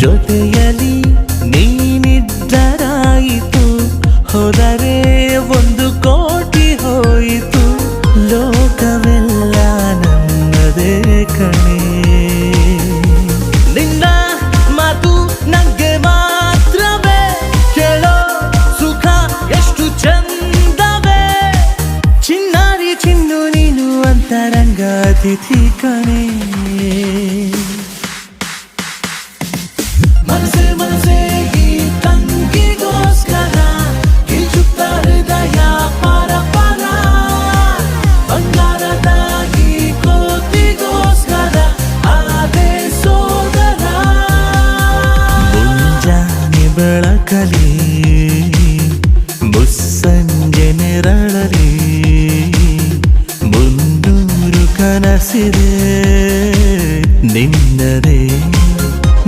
ಜೊತೆಯಲಿ ನೀನಿದ್ದರಾಯಿತು, ಹೋದರೆ ಒಂದು ಕೋಟಿ ಹೋಯಿತು. ಲೋಕವೆಲ್ಲ ನನ್ನದೇ ಕಣೆ. ನಿನ್ನ ಮಾತು ನಂಗೆ ಮಾತ್ರವೇ ಕೇಳೋ ಸುಖ ಎಷ್ಟು ಚಂದವೇ. ಚಿನ್ನಾರಿ ಚಿನ್ನು ನೀನು ಅಂತರಂಗ ಅತಿಥಿ ಕಣೆ. ಬೆಳಕಲಿ ಮುಸ್ಸಂಜೆ ನೆರಳಲಿ ಮುನ್ನೂರು ಕನಸಿದೆ ನಿನ್ನದೇ